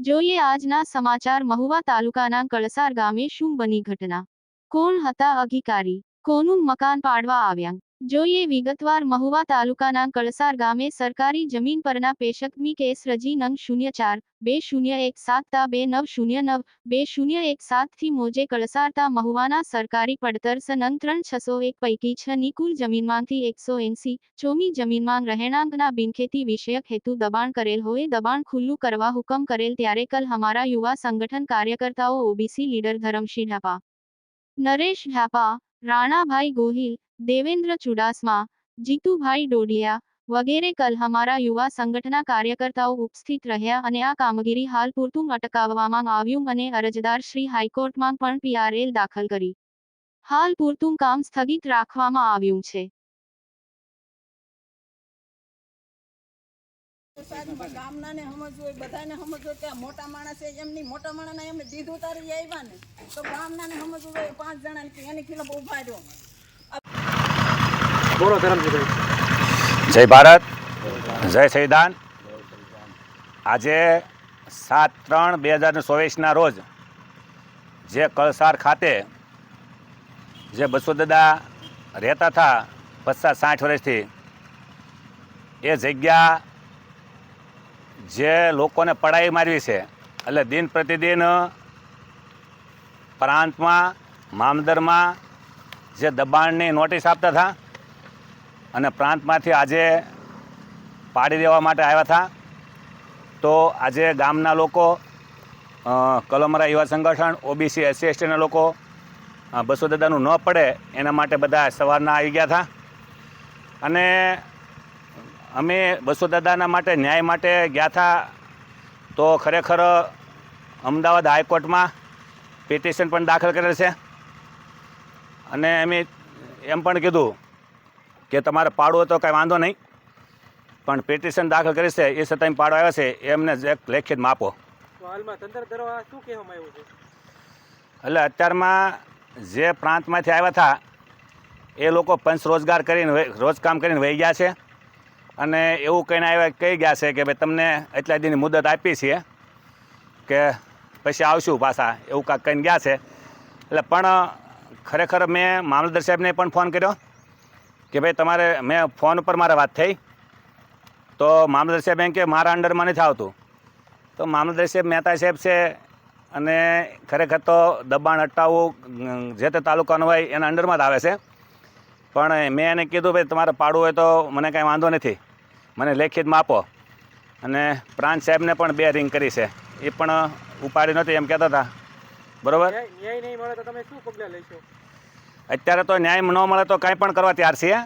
જોઈએ આજના સમાચાર મહુવા તાલુકાના કળસાર ગામે શું બની ઘટના. કોણ હતા અધિકારી? કોનું મકાન પાડવા આવ્યા? જોઈએ, વિગતવાર મહુવા તાલુકાના કળસાર ગામે સરકારી જમીન પરના પેશકમી કેસ રજી નંગ શૂન્ય ચાર, બે શૂન્ય એક સાત તા બે નવ શૂન્ય નવ, બે શૂન્ય એક સાતથી મોજે કળસારતા મહુવાના સરકારી પડતર સનંગ ત્રણ છસો એક પૈકી છ નિકુલ જમીનમાંથી એકસો એંસી, ચોમી જમીનમાં રહેણાંકના બિનખેતી વિષયક હેતુ દબાણ કરેલ હોય, દબાણ ખુલ્લું કરવા હુકમ કરેલ ત્યારે કલ અમારા યુવા સંગઠન કાર્યકર્તાઓ ઓબીસી લીડર ધરમશી ઢાપા. નરેશ ઢાપા રાણાભાઈ ગોહિલ, દેવેન્દ્ર ચુડાસમા, જીતુભાઈ ડોડિયા વગેરે કલ હમારા યુવા સંગઠના કાર્યકર્તાઓ ઉપસ્થિત રહ્યા અને આ કામગીરી હાલ પૂરતું અટકાવવામાં આવ્યું અને અરજદાર શ્રી હાઈકોર્ટમાં પણ પીઆરએલ દાખલ કરી. હાલ પૂરતું કામ સ્થગિત રાખવામાં આવ્યું છે. ગામનાને સમજવું બધાને સમજવું કે મોટા માણસે એમની મોટા માણસને એમને દીધું તારી આવ્યા ને તો ગામનાને સમજવું હોય પાંચ જણાને કે એની ખિલાફ ઊભા રહ્યો. બોલો ધરમજીભાઈ. જય ભારત જય સૈદાન આજે સાત ત્રણ બે હજાર ચોવીસના રોજ જે કળસાર ખાતે જે બસો દાદા રહેતા હતા પચાસ સાઠ વર્ષથી એ જગ્યા જે લોકોને પડાઈ મારવી છે, એટલે દિન પ્રતિદિન પ્રાંતમાં, મામદરમાં જે દબાણની નોટિસ આપતા હતા અને પ્રાંતમાંથી આજે પાડી દેવા માટે આવ્યા હતા, તો આજે ગામના લોકો કલમરા યુવા સંગઠન, ઓબીસી, એસસી, એસટીના લોકો બસો દાદાનું ન પડે એના માટે બધા સવારના આવી ગયા હતા. અને અમે બસો દાદાના માટે ન્યાય માટે ગયા હતા તો ખરેખર અમદાવાદ હાઈકોર્ટમાં પિટિશન પણ દાખલ કરેલ છે. અને અમે એમ પણ કીધું કે તમારે પાડવો તો કાંઈ વાંધો નહીં પણ પિટિશન દાખલ કરી છે એ છતાં પાડો આવ્યો છે એમને જ એક લેખિતમાં આપો. તો હાલમાં તંત્ર દ્વારા શું કહેવામાં આવ્યું છે? એટલે અત્યારમાં જે પ્રાંતમાંથી આવ્યા હતા એ લોકો પંચ રોજગાર કરીને રોજકામ કરીને વહી ગયા છે. અને એવું કહીને આવ્યા કહી ગયા છે કે ભાઈ તમને એટલા દીની મુદત આપી છીએ કે પછી આવશું પાછા, એવું કાંક કહીને ગયા છે. એટલે પણ ખરેખર મેં મામલતદાર સાહેબને પણ ફોન કર્યો કે ભાઈ તમારે, મેં ફોન ઉપર મારે વાત થઈ. તો મામલતદાર સાહેબ એમ કે મારા અંડરમાં નથી આવતું. તો મામલતદાર સાહેબ, મહેતા સાહેબ છે અને ખરેખર તો દબાણ હટાવવું જે તે તાલુકાનું હોય એના અંડરમાં જ આવે છે. પણ મેં એને કીધું, ભાઈ તમારે પાડવું હોય તો મને કાંઈ વાંધો નથી. મને લેખિતમાં આપો. અને પ્રાંત સાહેબને પણ બે રિંગ કરી છે. એ પણ ઉપાડી નહોતી એમ કહેતા હતા. બરાબર? ન્યાય ન્યાય નહીં મળે તો તમે શું પગલાં લેશો અત્યારે તો ન્યાય ન મળે તો કાંઈ પણ કરવા તૈયાર છીએ.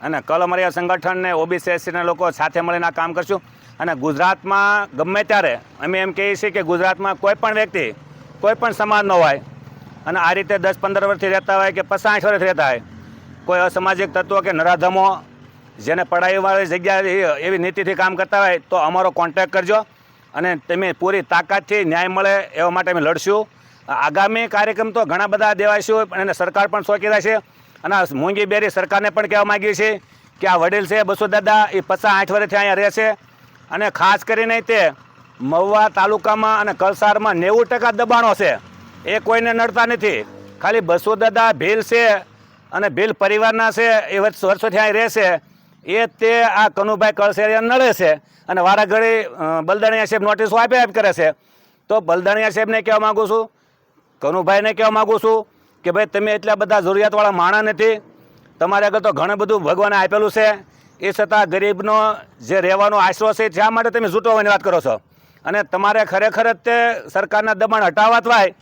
અને કલમરિયા સંગઠનને ઓબીસી એસસીના લોકો સાથે મળીને આ કામ કરશું. અને ગુજરાતમાં ગમે ત્યારે અમે એમ કહીએ છીએ કે ગુજરાતમાં કોઈ પણ વ્યક્તિ કોઈ પણ સમાજનો હોય અને આ રીતે દસ પંદર વર્ષથી રહેતા હોય કે પચાસ વર્ષથી રહેતા હોય કોઈ અસામાજિક તત્વો કે નરાધમો જેને પડાઈવાળી જગ્યા એવી નીતિથી કામ કરતા હોય તો અમારો કોન્ટેક કરજો અને તમે પૂરી તાકાતથી ન્યાય મળે એવા માટે અમે લડશું. આગામી કાર્યક્રમ તો ઘણા બધા દેવાઈશું અને સરકાર પણ સોંકી છે. અને મોંઘી બેરી સરકારને પણ કહેવા માગીએ છીએ કે આ વડીલ છે, બસો દાદા, એ પચાસ આઠ વર્ષથી અહીંયા રહેશે અને ખાસ કરીને તે મહુવા તાલુકામાં અને કલસારમાં નેવું ટકા દબાણો છે. એ કોઈને નડતા નથી. ખાલી બસો દાદા ભીલ છે અને ભીલ પરિવારના છે, એ વર્ષ વર્ષોથી અહીં રહેશે એ તે આ કનુભાઈ કળસેરિયા નડે છે અને વારાઘડી બલદાણિયા સાહેબ નોટિસો આપી કરે છે. તો બલદાણિયા સાહેબને કહેવા માગું છું, કનુભાઈને કહેવા માગું છું કે ભાઈ તમે એટલા બધા જરૂરિયાતવાળા માણા નથી, તમારે આગળ તો ઘણું બધું ભગવાને આપેલું છે. એ છતાં ગરીબનો જે રહેવાનો આશરો છે જ્યાં માટે તમે જૂટવાની વાત કરો છો? અને તમારે ખરેખર જ તે સરકારના દબાણ હટાવવા થાય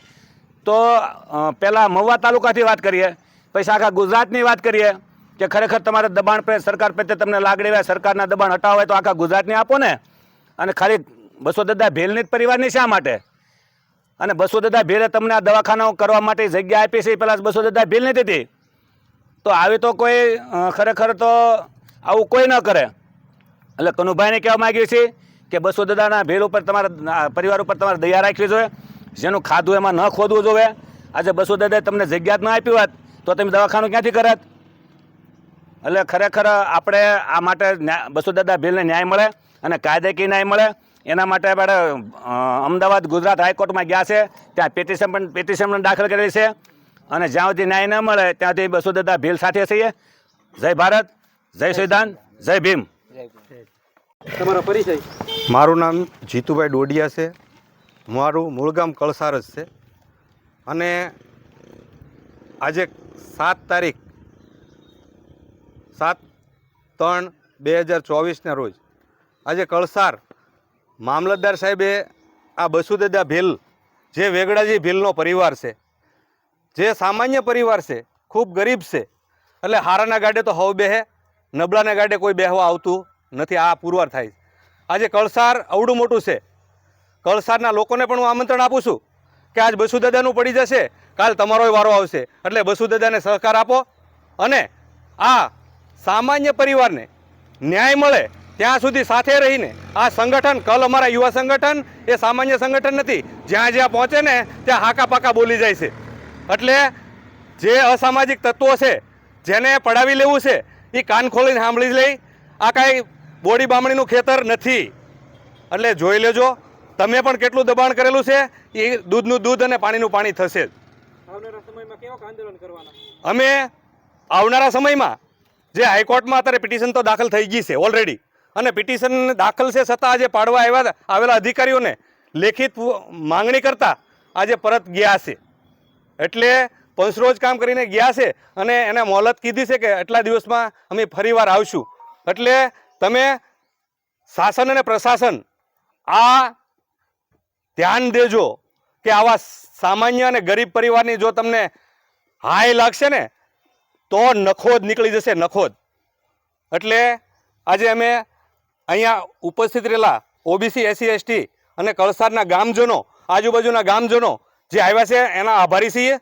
તો પહેલાં મહુવા તાલુકાથી વાત કરીએ, પછી આખા ગુજરાતની વાત કરીએ કે ખરેખર તમારે દબાણ પર સરકાર પ્રત્યે તમને લાગણી હોય, સરકારના દબાણ હટાવવા હોય તો આખા ગુજરાતને આપો ને. અને ખાલી બસો દદા ભેલની જ પરિવારની શા માટે? અને બસો દદા ભેલે તમને આ દવાખાનાઓ કરવા માટે જગ્યા આપી છે પહેલાં બસો દદા ભેલ નથી હતી. તો આવી તો કોઈ ખરેખર તો આવું કોઈ ન કરે. એટલે કનુભાઈને કહેવા માગીએ છીએ કે બસો દાદાના ભેલ ઉપર તમારા પરિવાર ઉપર તમારે દયા રાખવી જોઈએ. જેનું ખાધું એમાં ન ખોદવું જોઈએ. આજે બસો દાદાએ તમને જગ્યા જ ન આપી હોત, તો તમે દવાખાનું ક્યાંથી કરત? એટલે ખરેખર આપણે આ માટે ન્યા- બસો દાદા ભીલને ન્યાય મળે અને કાયદેકીય ન્યાય મળે. એના માટે આપણે અમદાવાદ ગુજરાત હાઈકોર્ટમાં ગયા છે. ત્યાં પેટિશન પણ પેટિશન પણ દાખલ કરેલી છે. અને જ્યાં સુધી ન્યાય ન મળે ત્યાં સુધી બસુ દાદા ભીલ સાથે છીએ જય ભારત જય સંવિધાન જય ભીમ. તમારો પરિચય? મારું નામ જીતુભાઈ ડોડિયા છે. મારું મૂળ ગામ કળસારજ છે. અને આજે સાત તારીખ સાત, ત્રણ, બે હજાર ચોવીસના રોજ. આજે કળસાર મામલતદાર સાહેબે આ બસુદેદા ભીલ, જે વેગડાજી ભીલનો પરિવાર છે, જે સામાન્ય પરિવાર છે, ખૂબ ગરીબ છે, એટલે હારાના ગાડે તો હવ બેહે, નબળાના ગાડે કોઈ બેહવા આવતું નથી, આ પુરવાર થાય આજે કળસાર અવડું મોટું છે. કળસારના લોકોને પણ હું આમંત્રણ આપું છું કે આજ બસુદાદાનું પડી જશે, કાલ તમારોય વારો આવશે. એટલે બસુદાદાને સહકાર આપો અને આ સામાન્ય પરિવારને ન્યાય મળે ત્યાં સુધી સાથે રહીને આ સંગઠન કલ અમારા યુવા સંગઠન એ સામાન્ય સંગઠન નથી. જ્યાં જ્યાં પહોંચે ને ત્યાં હાકા પાકા બોલી જાય છે. એટલે જે અસામાજિક તત્વો છે જેને પડાવી લેવું છે એ કાન ખોલીને સાંભળી જ લઈ. આ કાંઈ બોડી બામણીનું ખેતર નથી. એટલે જોઈ લેજો તમે પણ કેટલું દબાણ કરેલું છે એ દૂધનું દૂધ અને પાણીનું પાણી થશે જ. અમે આવનારા સમયમાં જે હાઈકોર્ટમાં અત્યારે પિટિશન તો દાખલ થઈ ગઈ છે ઓલરેડી અને પિટિશન દાખલ છે છતાં આજે પાડવા આવ્યા આવેલા અધિકારીઓને લેખિત માંગણી કરતાં આજે પરત ગયા છે. એટલે પંચરોજ કામ કરીને ગયા છે અને એને મોહલત કીધી છે કે એટલા દિવસમાં અમે ફરીવાર આવશું. એટલે તમે શાસન અને પ્રશાસન, આ ધ્યાન દેજો કે આવા સામાન્ય અને ગરીબ પરિવારની જો તમને હાય લાગશે ને તો નખોદ નીકળી જશે નખોદ. એટલે આજે અમે અહીંયા ઉપસ્થિત રહેલા ઓબીસી, એસસી, એસટી અને કળસારના ગામજનો, આજુબાજુના ગામજનો જે આવ્યા છે, એના આભારી છીએ.